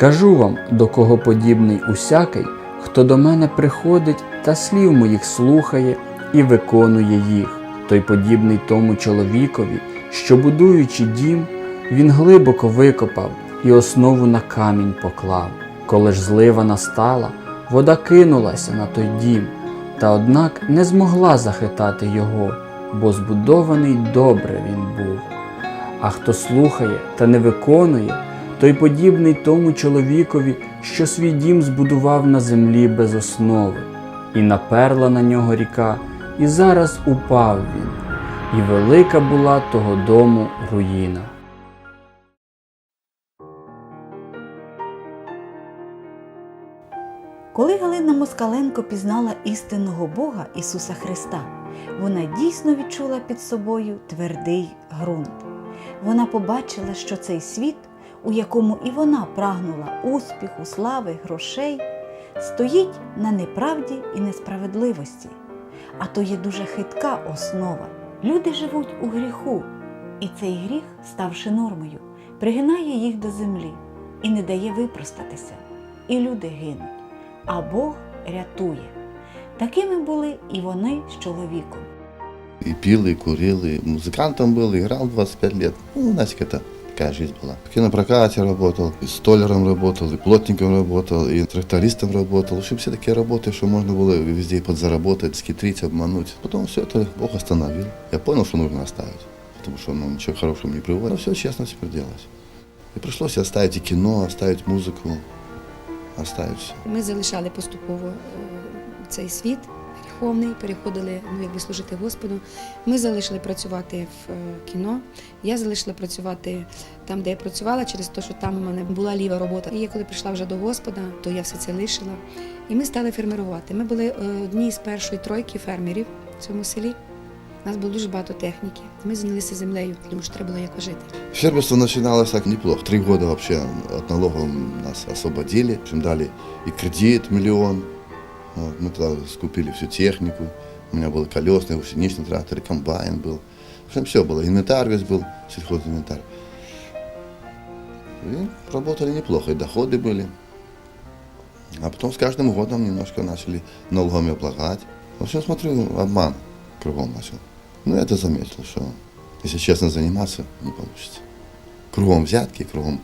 Скажу вам, до кого подібний усякий, хто до мене приходить та слів моїх слухає і виконує їх. Той подібний тому чоловікові, що будуючи дім, він глибоко викопав і основу на камінь поклав. Коли ж злива настала, вода кинулася на той дім, та однак не змогла захитати його, бо збудований добре він був. А хто слухає та не виконує, той подібний тому чоловікові, що свій дім збудував на землі без основи, і наперла на нього ріка, і зараз упав він, і велика була того дому руїна. Коли Галина Москаленко пізнала істинного Бога Ісуса Христа, вона дійсно відчула під собою твердий ґрунт. Вона побачила, що цей світ, у якому і вона прагнула успіху, слави, грошей, стоїть на неправді і несправедливості. А то є дуже хитка основа. Люди живуть у гріху, і цей гріх, ставши нормою, пригинає їх до землі і не дає випростатися. І люди гинуть а Бог рятує. Такими були і вони з чоловіком. И пил, и курил, и музыкантом был, и играл 25 лет. Ну, знаете, это такая жизнь была. В кинопрокате работал, и столером работал, и плотником работал, и трактористом работал. В общем, все такие работы, что можно было везде подзаработать, схитрить, обмануть. Потом все это Бог остановил. Я понял, что нужно оставить, потому что ну, ничего хорошего не приводит. Но все честно теперь делать. И пришлось оставить и кино, оставить музыку, оставить все. Ми залишали поступово е, цей світ гріховний, переходили ну, якби служити Господу. Ми залишили працювати в е, кіно. Я залишила працювати там, де я працювала, через те, що там у мене була ліва робота. І я коли прийшла вже до Господа, то я все це лишила. І ми стали фермерувати. Ми були е, одні з першої тройки фермерів в цьому селі. У нас було дуже багато техніки. Ми зайнялися землею, тому що треба було якось жити. Фермерство начиналось так неплохо. Три года вообще от налогов нас освободили. Общем, дали и кредит миллион. Вот, мы тогда скупили всю технику. У меня был колесный, гусеничный трактор, комбайн был. В общем, все было. Инвентарь весь был, сельхозинвентарь. И работали неплохо, и доходы были. А потом с каждым годом немножко начали налогами облагать. В общем, смотрю, обман кругом начал. Ну, это заметил, что если честно заниматься, не получится. Кругом взятки, кругом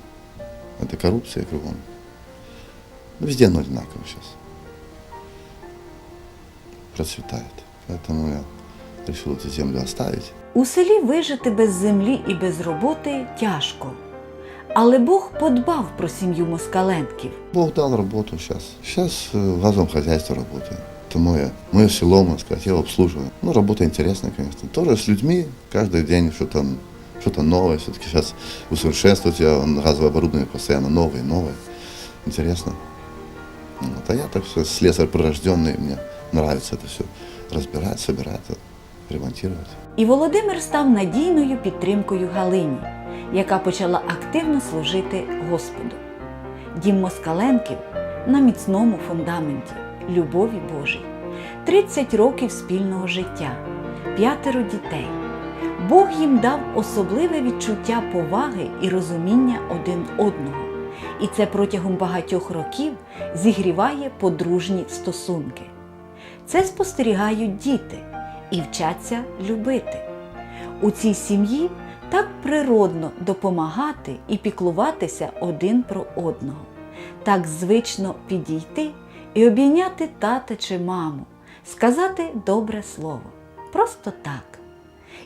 это коррупция, кругом. Ну, везде оно одинаково сейчас. Процветает. Поэтому я решил эту землю оставить. У селі вижити без землі і без роботи тяжко. Але Бог подбав про сім'ю москаленків. Бог дал работу сейчас. Сейчас в газовом хозяйстве работаю. Это мое, мое село, можно сказать, я его обслуживаю. Ну, работа интересная, конечно. Тоже с людьми, каждый день что-то что новое. Все-таки сейчас усовершенствовать я, газовое оборудование постоянно новое, новое. Интересно. Вот. А я так все, слесарь прирожденный, мне нравится это все разбирать, собирать, ремонтировать. І Володимир став надійною підтримкою Галині, яка почала активно служити Господу. Дім Москаленків на міцному фундаменті любові Божій, 30 років спільного життя, п'ятеро дітей. Бог їм дав особливе відчуття поваги і розуміння один одного. І це протягом багатьох років зігріває подружні стосунки. Це спостерігають діти і вчаться любити. У цій сім'ї так природно допомагати і піклуватися один про одного, так звично підійти і обійняти тата чи маму, сказати добре слово. Просто так.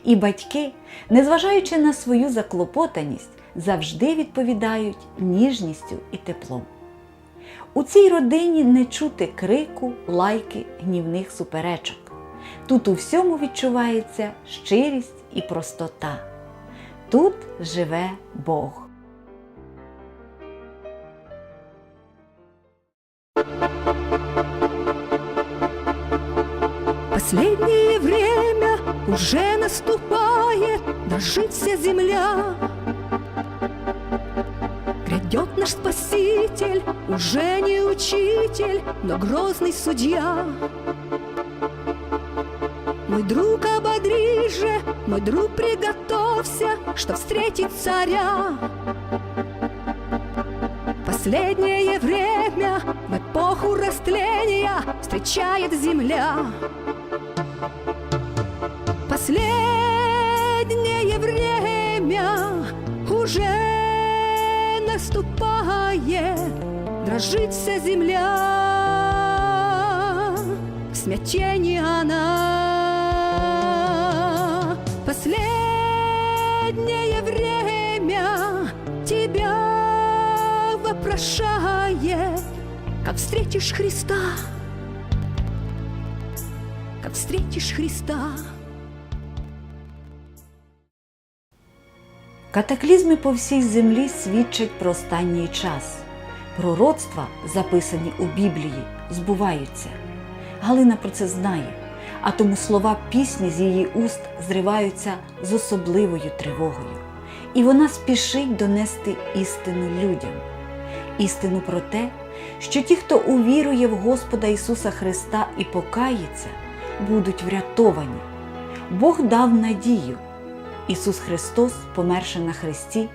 І батьки, незважаючи на свою заклопотаність, завжди відповідають ніжністю і теплом. У цій родині не чути крику, лайки, гнівних суперечок. Тут у всьому відчувається щирість і простота. Тут живе Бог. Последнее время уже наступает, дрожит земля. Грядет наш Спаситель, уже не учитель, но грозный судья. Мой друг, ободри же, мой друг, приготовься, что встретить царя. Последнее время в эпоху растления встречает земля. Последнее наступает, дрожит вся земля, в смятении она. Последнее время тебя вопрошает, как встретишь Христа, как встретишь Христа. Катаклізми по всій землі свідчать про останній час. Пророцтва, записані у Біблії, збуваються. Галина про це знає, а тому слова пісні з її уст зриваються з особливою тривогою. І вона спішить донести істину людям. Істину про те, що ті, хто увірує в Господа Ісуса Христа і покається, будуть врятовані. Бог дав надію. Ісус Христос, померши на Христі,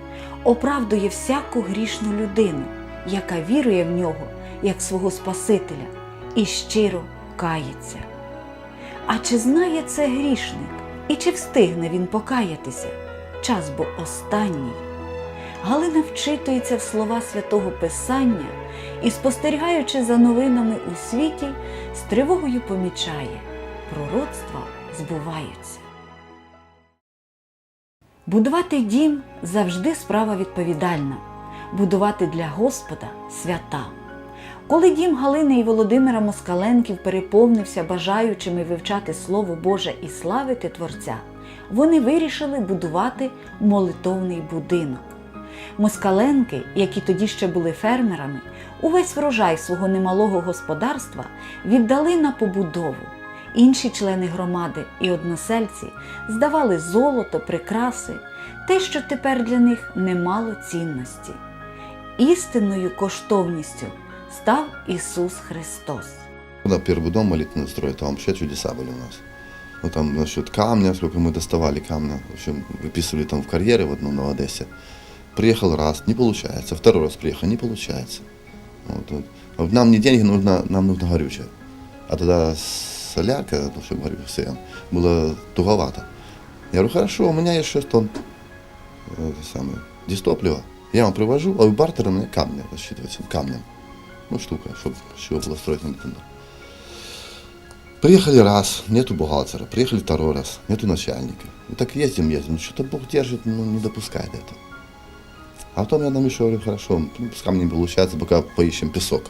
оправдує всяку грішну людину, яка вірує в нього як свого Спасителя і щиро кається. А чи знає це грішник, і чи встигне він покаятися? Час бо останній. Галина вчитується в слова святого Писання і, спостерігаючи за новинами у світі, з тривогою помічає пророцтва збуваються. Будувати дім завжди справа відповідальна, будувати для Господа свята. Коли дім Галини і Володимира Москаленків переповнився бажаючими вивчати Слово Боже і славити Творця, вони вирішили будувати молитовний будинок. Москаленки, які тоді ще були фермерами, увесь врожай свого немалого господарства віддали на побудову. Інші члени громади і односельці здавали золото, прикраси, те, що тепер для них не мало цінності. Істинною коштовністю став Ісус Христос. Когда первый дом молитвенный строили, там вообще чудеса были у нас. Ну, там насчет камня, сколько мы доставали камня, в общем, выписывали там в карьере в одном на Одессе. Приехал раз, не получается, второй раз приехал, не получается. Вот, вот. А Нам не деньги нужно, нам нужно горючее. А тогда солярка, ну, чтобы горючее, все, было туговато. Я говорю, хорошо, у меня есть 6 тонн э, это самое, дистоплива. Я вам привожу, а вы бартером мне камни рассчитываете, камнем. Ну, штука, чтобы с чего было строить на. Приехали раз, нету бухгалтера. Приехали второй раз, нету начальника. И так ездим, ездим. Ну, что-то Бог держит, ну, не допускает этого. А потом я нам еще говорю, хорошо, ну, с камнем получается, пока поищем песок.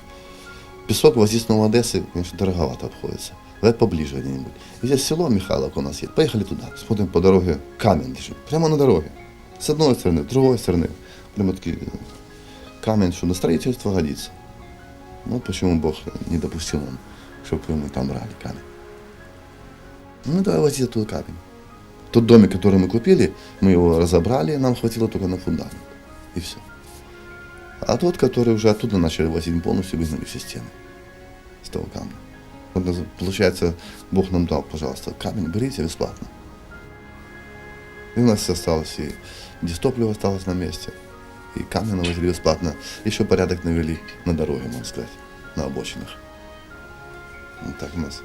Песок возить с Новой Одессы, конечно, дороговато обходится. Давай поближе где-нибудь. И здесь село Михайловка у нас есть. Поехали туда. Смотрим по дороге, камень лежит. Прямо на дороге. С одной стороны, с другой стороны. Прямо такие э, камень, что на строительство годится. Ну, почему Бог не допустил нам, чтобы мы там брали камень. Ну, давай возить оттуда камень. Тот домик, который мы купили, мы его разобрали, нам хватило только на фундамент. И все. А тот, который уже оттуда начали возить, мы полностью выгнали все стены с того камня. Получается, Бог нам дал, пожалуйста, камень берите бесплатно. И у нас осталось, и дистопливо осталось на месте, и камни навозили бесплатно. Еще порядок навели на дороге, можно сказать, на обочинах. Вот так у нас,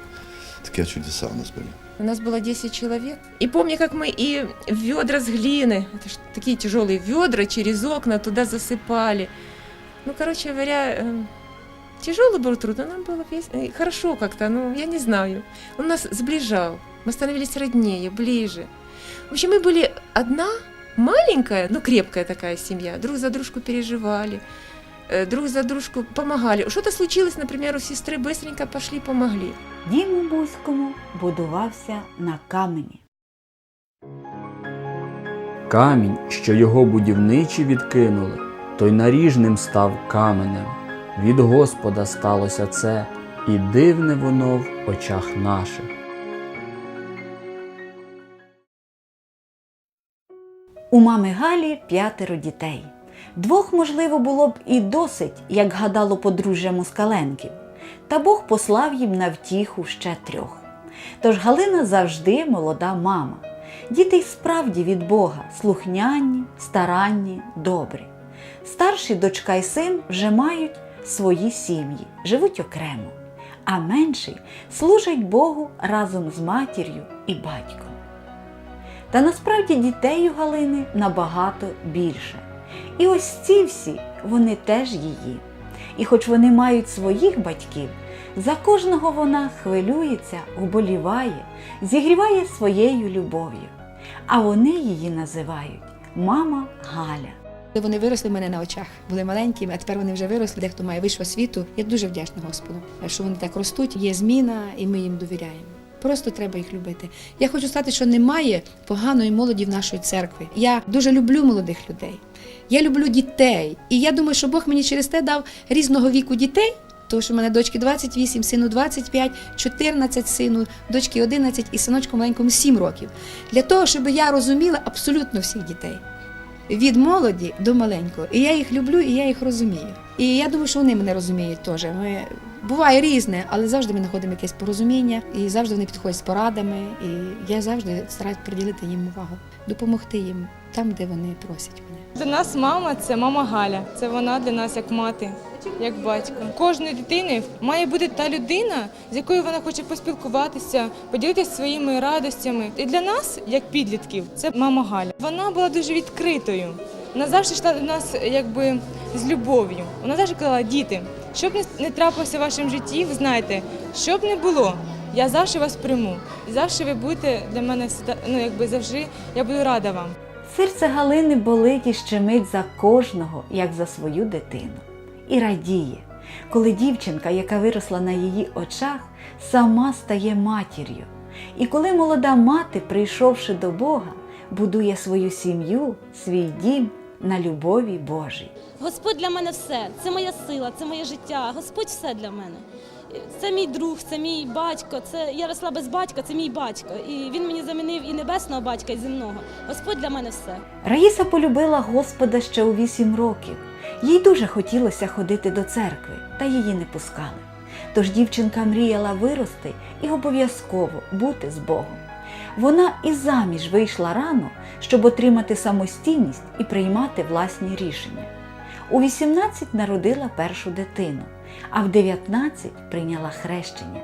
такие чудеса у нас были. У нас было 10 человек. И помню, как мы и ведра с глины, это ж такие тяжелые ведра, через окна туда засыпали. Ну, короче говоря, э, тяжелый был труд, но нам было вес- э, хорошо как-то, ну, я не знаю. Он нас сближал, мы становились роднее, ближе. В общем, мы были одна маленькая, но крепкая такая семья, друг за дружку переживали, э, друг за дружку помогали. Что-то случилось, например, у сестры, быстренько пошли, помогли. Дім у Бузькому будувався на камені. Камінь, що його будівничі відкинули, той наріжним став каменем. Від Господа сталося це, і дивне воно в очах наших. У мами Галі п'ятеро дітей. Двох, можливо, було б і досить, як гадало подружжя Москаленків, та Бог послав їм на втіху ще трьох. Тож Галина завжди молода мама. Діти й справді від Бога слухняні, старанні, добрі. Старші дочка і син вже мають свої сім'ї, живуть окремо, а менший служить Богу разом з матір'ю і батьком. Та насправді дітей у Галини набагато більше. І ось ці всі вони теж її. І хоч вони мають своїх батьків, за кожного вона хвилюється, вболіває, зігріває своєю любов'ю. А вони її називають мама Галя. Вони виросли в мене на очах, були маленькими, а тепер вони вже виросли. Дехто має вищу освіту. Я дуже вдячна Господу, що вони так ростуть. Є зміна, і ми їм довіряємо. Просто треба їх любити. Я хочу сказати, що немає поганої молоді в нашій церкві. Я дуже люблю молодих людей. Я люблю дітей. І я думаю, що Бог мені через те дав різного віку дітей. Тому що в мене дочки 28, сину 25, 14 сину, дочки 11 і синочку маленькому 7 років. Для того, щоб я розуміла абсолютно всіх дітей від молоді до маленького. І я їх люблю, і я їх розумію. І я думаю, що вони мене розуміють теж. Ми буває різне, але завжди ми знаходимо якесь порозуміння, і завжди вони підходять з порадами. І я завжди стараюсь приділити їм увагу, допомогти їм там, де вони просять мене. Для нас мама це мама Галя. Це вона для нас як мати, як батько. Кожної дитини має бути та людина, з якою вона хоче поспілкуватися, поділитися своїми радостями. І для нас, як підлітків, це мама Галя. Вона була дуже відкритою. Вона завжди йшла до нас якби з любов'ю. Вона завжди казала, діти, що б не- трапилося в вашому житті, ви знаєте, що б не було, я завжди вас прийму. І завжди ви будете для мене ну, якби завжди я буду рада вам. Серце Галини болить і щемить за кожного, як за свою дитину. І радіє, коли дівчинка, яка виросла на її очах, сама стає матір'ю. І коли молода мати, прийшовши до Бога, будує свою сім'ю, свій дім на любові Божій. Господь для мене все. Це моя сила, це моє життя. Господь все для мене. Це мій друг, це мій батько. Це я росла без батька, це мій батько. І він мені замінив і небесного батька, і земного. Господь для мене все. Раїса полюбила Господа ще у вісім років. Їй дуже хотілося ходити до церкви, та її не пускали. Тож дівчинка мріяла вирости і обов'язково бути з Богом. Вона і заміж вийшла рано, щоб отримати самостійність і приймати власні рішення. У 18 народила першу дитину, а в 19 прийняла хрещення.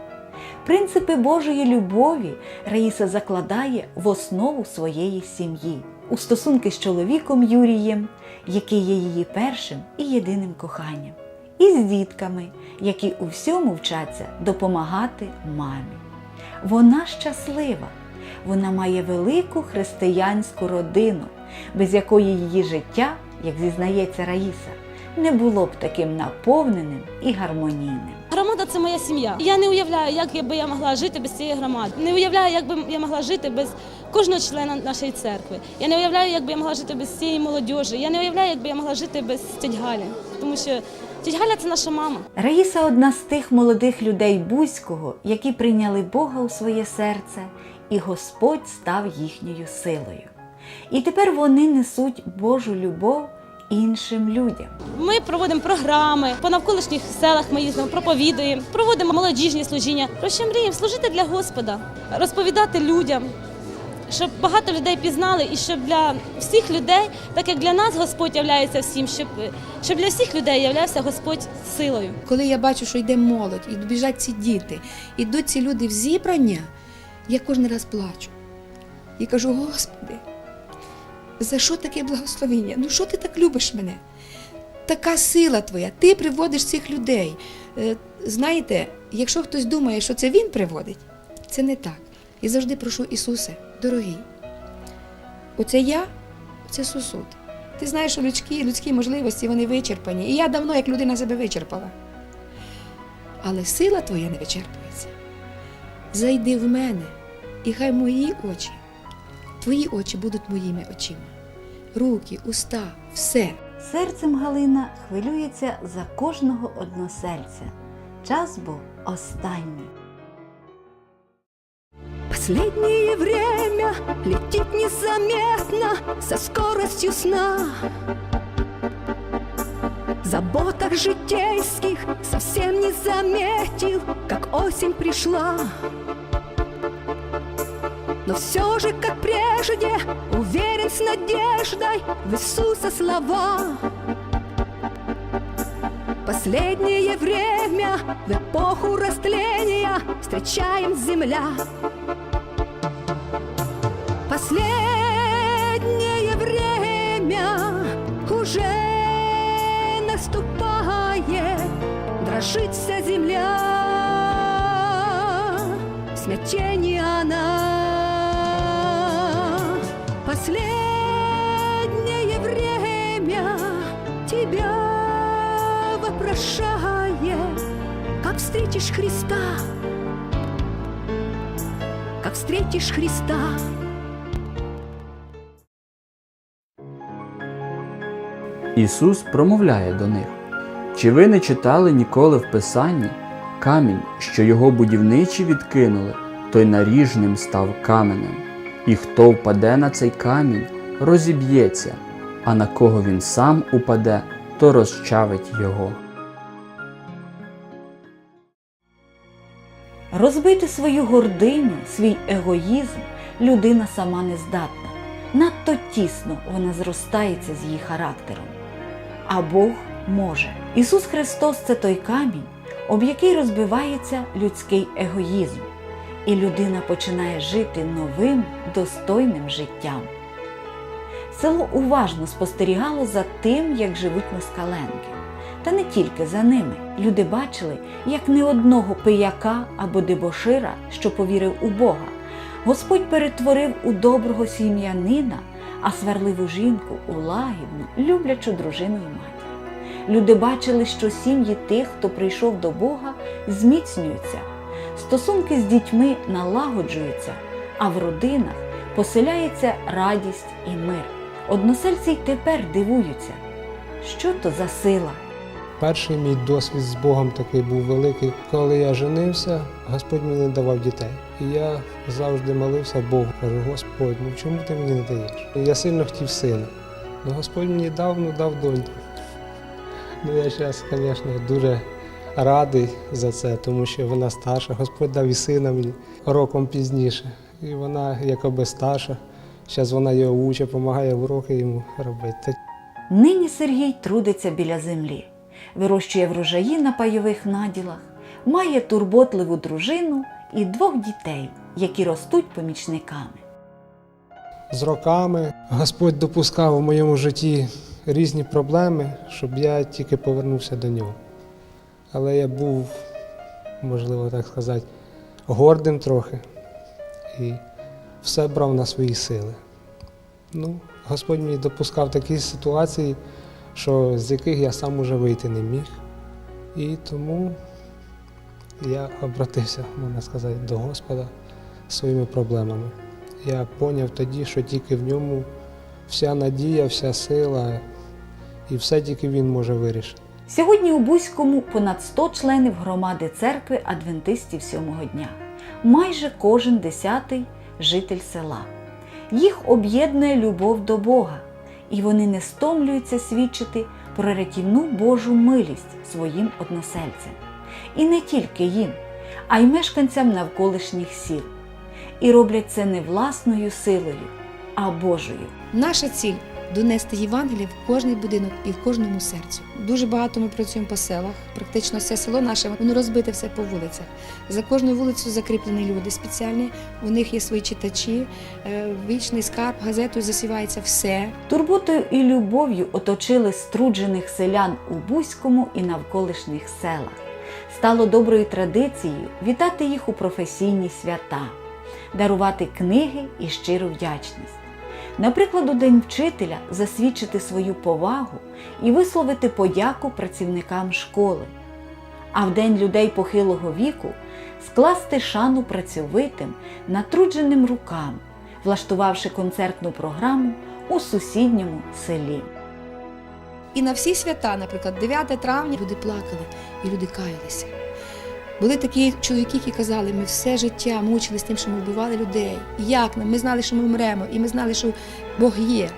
Принципи Божої любові Раїса закладає в основу своєї сім'ї у стосунки з чоловіком Юрієм, який є її першим і єдиним коханням, і з дітками, які у всьому вчаться допомагати мамі. Вона щаслива, вона має велику християнську родину, без якої її життя, як зізнається Раїса, не було б таким наповненим і гармонійним. Громада це моя сім'я. Я не уявляю, як би я могла жити без цієї громади. Не уявляю, як би я могла жити без кожного члена нашої церкви. Я не уявляю, як би я могла жити без цієї молодіжі. Я не уявляю, як би я могла жити без тіть Галі. Тому що тіть Галя це наша мама. Раїса одна з тих молодих людей Бузького, які прийняли Бога у своє серце, і Господь став їхньою силою. І тепер вони несуть Божу любов іншим людям. Ми проводимо програми по навколишніх селах. Ми їздимо, проповідуємо, проводимо молодіжні служіння. Про що мріємо? Служити для Господа, розповідати людям, щоб багато людей пізнали, і щоб для всіх людей, так як для нас Господь являється всім, щоб, щоб для всіх людей являвся Господь силою. Коли я бачу, що йде молодь, і біжать ці діти, ідуть ці люди в зібрання, я кожен раз плачу. І кажу: Господи, за що таке благословення? Ну що ти так любиш мене? Така сила твоя, ти приводиш цих людей. Е, Знаєте, якщо хтось думає, що це він приводить, це не так. І завжди прошу Ісусе, дорогий, оце я, це сусуд. Ти знаєш, що людські, людські можливості вони вичерпані. І я давно як людина себе вичерпала. Але сила твоя не вичерпується. Зайди в мене, і хай мої очі, твої очі будуть моїми очима. Руки, уста, все. Серцем Галина хвилюється за кожного односельця. Час був останній. Последнее время летит незаметно со скоростью сна. В заботах житейских совсем не заметил, как осень пришла. Но все же, как прежде, уверен с надеждой в Иисуса слова. Последнее время в эпоху растления встречаем земля. Последнее время уже наступает, дрожит вся земля, в смятении она. Встретишь Христа, как встретишь Христа. Ісус промовляє до них: Чи ви не читали ніколи в Писанні камінь, що його будівничі відкинули, той наріжним став каменем, і хто впаде на цей камінь, розіб'ється, а на кого він сам упаде, то розчавить його. Розбити свою гординю, свій егоїзм людина сама не здатна. Надто тісно вона зростається з її характером. А Бог може. Ісус Христос це той камінь, об який розбивається людський егоїзм, і людина починає жити новим, достойним життям. Село уважно спостерігало за тим, як живуть москаленки. Та не тільки за ними. Люди бачили, як не одного пияка або дебошира, що повірив у Бога, Господь перетворив у доброго сім'янина, а сварливу жінку у лагідну, люблячу дружину і матір. Люди бачили, що сім'ї тих, хто прийшов до Бога, зміцнюються, стосунки з дітьми налагоджуються, а в родинах поселяється радість і мир. Односельці й тепер дивуються, що то за сила. Перший мій досвід з Богом такий був великий. Коли я женився, Господь мені не давав дітей. І я завжди молився Богу. Кажу, Господь, ну чому ти мені не даєш? Я сильно хотів сина. Ну Господь мені дав, ну дав доньку. Ну я зараз, звісно, дуже радий за це, тому що вона старша. Господь дав і сина мені роком пізніше. І вона якоби старша. Зараз вона його учить, допомагає уроки йому робити. Нині Сергій трудиться біля землі, вирощує врожаї на пайових наділах, має турботливу дружину і двох дітей, які ростуть помічниками. З роками Господь допускав у моєму житті різні проблеми, щоб я тільки повернувся до нього. Але я був, можливо так сказати, гордим трохи і все брав на свої сили. Ну, Господь мені допускав такі ситуації, що, з яких я сам уже вийти не міг. І тому я обратився, можна сказати, до Господа своїми проблемами. Я поняв тоді, що тільки в ньому вся надія, вся сила, і все тільки він може вирішити. Сьогодні у Бузькому понад 100 членів громади церкви адвентистів сьомого дня, майже кожен десятий житель села. Їх об'єднує любов до Бога, і вони не стомлюються свідчити про рятівну Божу милість своїм односельцям. І не тільки їм, а й мешканцям навколишніх сіл. І роблять це не власною силою, а Божою. Наша ціль донести Євангеліє в кожний будинок і в кожному серцю. Дуже багато ми працюємо по селах. Практично все село наше воно розбите все по вулицях. За кожну вулицю закріплені люди спеціальні. У них є свої читачі, е, вічний скарб, газетою засівається все. Турботою і любов'ю оточили струджених селян у Бузькому і навколишніх селах. Стало доброю традицією вітати їх у професійні свята, дарувати книги і щиру вдячність. Наприклад, у День вчителя засвідчити свою повагу і висловити подяку працівникам школи, а в День людей похилого віку скласти шану працьовитим, натрудженим рукам, влаштувавши концертну програму у сусідньому селі. І на всі свята, наприклад, 9 травня, люди плакали і люди каялися. Були такі чоловіки, які казали, ми все життя мучились тим, що ми вбивали людей. Як нам? Ми знали, що ми вмремо, і ми знали, що Бог є.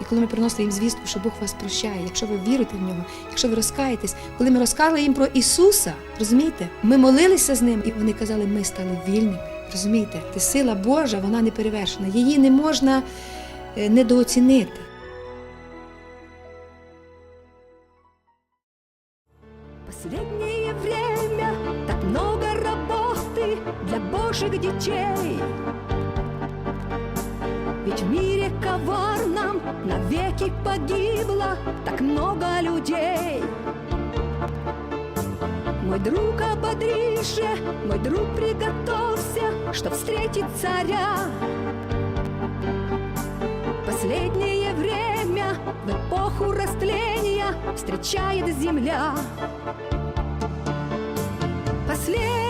І коли ми приносили їм звістку, що Бог вас прощає, якщо ви вірите в нього, якщо ви розкаєтесь, коли ми розказали їм про Ісуса, розумієте, ми молилися з ним, і вони казали, ми стали вільними. Розумієте, Те сила Божа, вона не перевершена. Її не можна е, недооцінити. Детей. Ведь в мире коварном навеки погибло так много людей. Мой друг, ободрись же, мой друг, приготовься, чтоб встретить царя. Последнее время в эпоху растления встречает земля. Последнее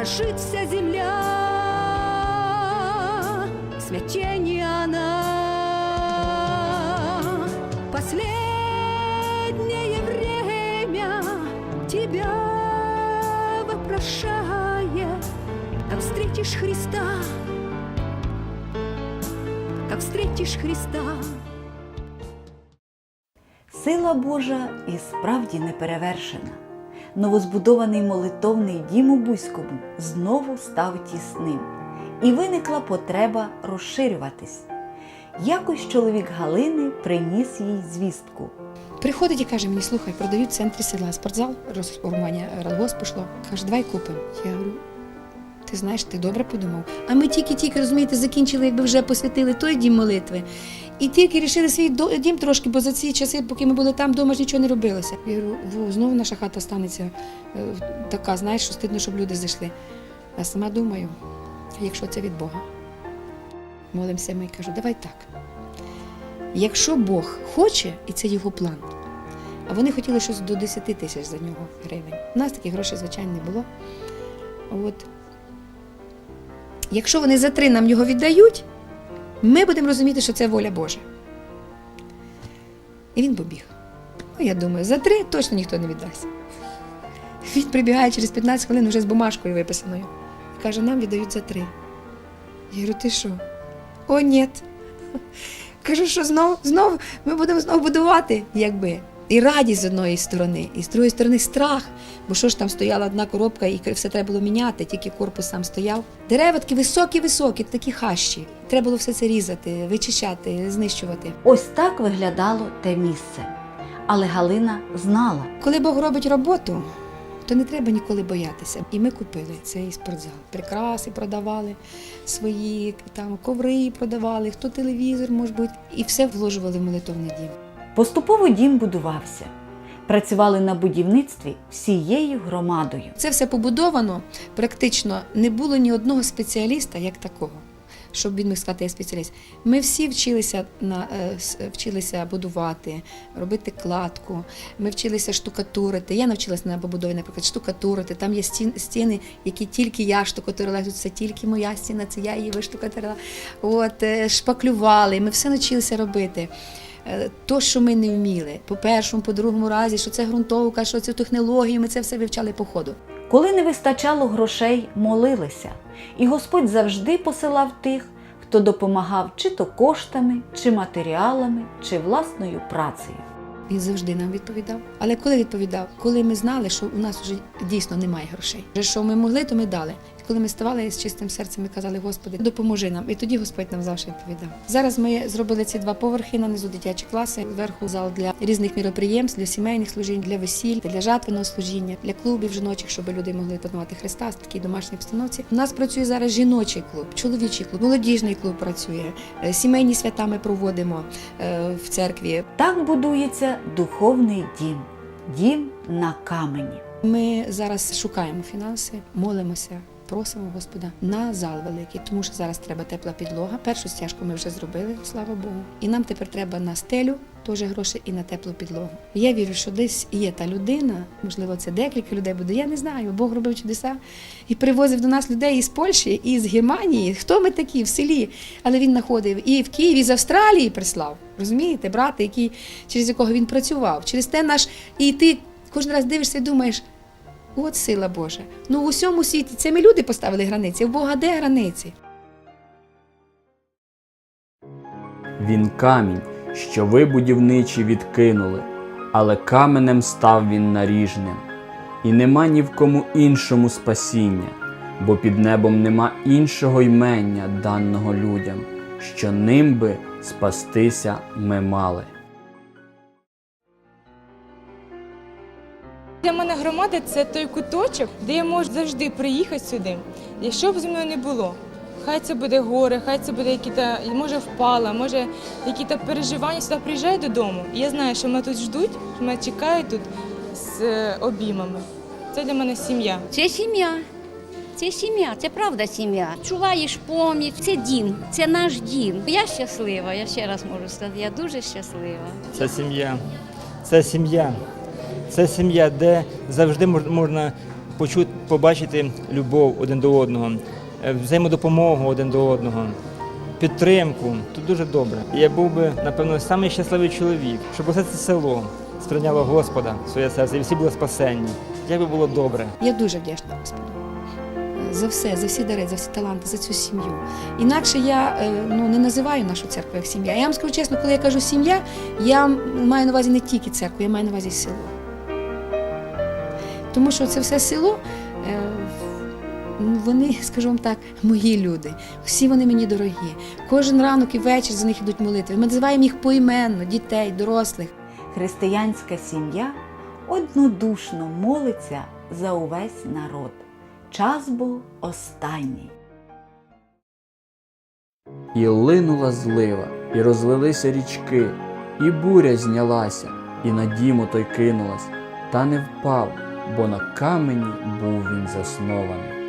дрожит вся земля, смятение она. Последнее время тебя вопрошает, как встретишь Христа, как встретишь Христа. Сила Божа і справді неперевершена. Новозбудований молитовний дім у Бузькому знову став тісним, і виникла потреба розширюватись. Якось чоловік Галини приніс їй звістку. Приходить і каже мені, слухай, продають в центрі села спортзал, розформування радгосп пішло. Каже, давай купимо. Я говорю, ти знаєш, ти добре подумав. А ми тільки-тільки, розумієте, закінчили, якби вже посвятили той дім молитви. І тільки рішили свій дім трошки, бо за ці часи, поки ми були там, вдома ж нічого не робилося. Я говорю, знову наша хата станеться е, така, знаєш, що стидно, щоб люди зайшли. А сама думаю, якщо це від Бога. Молимося ми і кажу, давай так. Якщо Бог хоче, і це його план, а вони хотіли щось до 10 тисяч за нього гривень. У нас таких грошей, звичайно, не було. От. Якщо вони за три нам його віддають, ми будемо розуміти, що це воля Божа. І він побіг. Ну, я думаю, за три точно ніхто не віддасть. Він прибігає через 15 хвилин вже з бумажкою виписаною. І каже, нам віддають за три. Я говорю, ти що? О, ні. Кажу, що знов, знов ми будемо знову будувати, якби. І радість з одної сторони, і з другої сторони страх. Бо що ж там стояла одна коробка, і все треба було міняти, тільки корпус сам стояв. Дерева такі високі-високі, такі хащі. Треба було все це різати, вичищати, знищувати. Ось так виглядало те місце. Але Галина знала, Коли Бог робить роботу, то не треба ніколи боятися. І ми купили цей спортзал. Прикраси продавали свої, там коври продавали, хто телевізор, може бути, і все вложували в молитовний дім. Поступово дім будувався. Працювали на будівництві всією громадою. Це все побудовано. Практично не було ні одного спеціаліста як такого, щоб він міг сказати, я спеціаліст. Ми всі вчилися на е, вчилися будувати, робити кладку. Ми вчилися штукатурити. Я навчилася на побудові, наприклад, штукатурити. Там є стін, стіни, які тільки я штукатурила. Тут це тільки моя стіна, це я її виштукатурила. От е, шпаклювали. Ми все навчилися робити. Е, То, що ми не вміли, по першому, по другому разі, що це ґрунтовка, що це технології, ми це все вивчали по ходу. Коли не вистачало грошей, молилися, і Господь завжди посилав тих, хто допомагав чи то коштами, чи матеріалами, чи власною працею. Він завжди нам відповідав. Але коли відповідав? Коли ми знали, що у нас вже дійсно немає грошей. Що ми могли, то ми дали. Коли ми ставали з чистим серцем і казали, Господи, допоможи нам. І тоді Господь нам завжди відповідав. Зараз ми зробили ці два поверхи на низу дитячі класи, зверху зал для різних міроприємств, для сімейних служінь, для весіль, для жатвеного служіння, для клубів жіночих, щоб люди могли панувати Христа в такій домашній обстановці. У нас працює зараз жіночий клуб, чоловічий клуб, молодіжний клуб працює, е, сімейні свята ми проводимо е, в церкві. Так будується духовний дім, дім на камені. Ми зараз шукаємо фінанси, молимося, просимо Господа на зал великий, тому що зараз треба тепла підлога. Першу стяжку ми вже зробили, слава Богу. І нам тепер треба на стелю теж гроші і на теплу підлогу. Я вірю, що десь є та людина, можливо, це декілька людей буде. Я не знаю. Бог робив чудеса і привозив до нас людей із Польщі, і з Германії. Хто ми такі в селі? Але він знаходив і в Києві, і з Австралії прислав. Розумієте, брати, який, через якого він працював. Через те наш і ти кожен раз дивишся і думаєш. От сила Божа. Ну в усьому світі це ми люди поставили границі. В Бога де границі? Він камінь, що ви будівничі відкинули, але каменем став він наріжним. І нема ні в кому іншому спасіння, бо під небом нема іншого ймення, даного людям, що ним би спастися ми мали. Для мене громада це той куточок, де я можу завжди приїхати сюди. Якщо б зі мною не було, хай це буде горе, хай це буде якісь, може впала, може якісь переживання, сюди приїжджаю додому. І я знаю, що мене тут ждуть, що мене чекають тут з е, обіймами. Це для мене сім'я. Це сім'я. Це сім'я, це правда сім'я. Чуваєш пам'ять, це дім, це наш дім. Я щаслива, я ще раз можу сказати, я дуже щаслива. Це сім'я. Це сім'я. Це сім'я, де завжди можна почути, побачити любов один до одного, е, взаємодопомогу один до одного, підтримку. Тут дуже добре. Я був би, напевно, самий щасливий чоловік, щоб усе це село сприйняло Господа своє серце і всі були спасенні. Як би було добре. Я дуже вдячна Господу за все, за всі дари, за всі таланти, за цю сім'ю. Інакше я е, ну, не називаю нашу церкву як сім'я. Я вам скажу чесно, коли я кажу сім'я, я маю на увазі не тільки церкву, я маю на увазі село. Тому що це все село. е, ну, Вони, скажу вам так, мої люди. Всі вони мені дорогі. Кожен ранок і вечір за них ідуть молитви. Ми називаємо їх поіменно, дітей, дорослих. Християнська сім'я однодушно молиться за увесь народ. Час був останній. І линула злива, і розлилися річки, і буря знялася, і на дім той кинулась, та не впав, бо на камені був він заснований.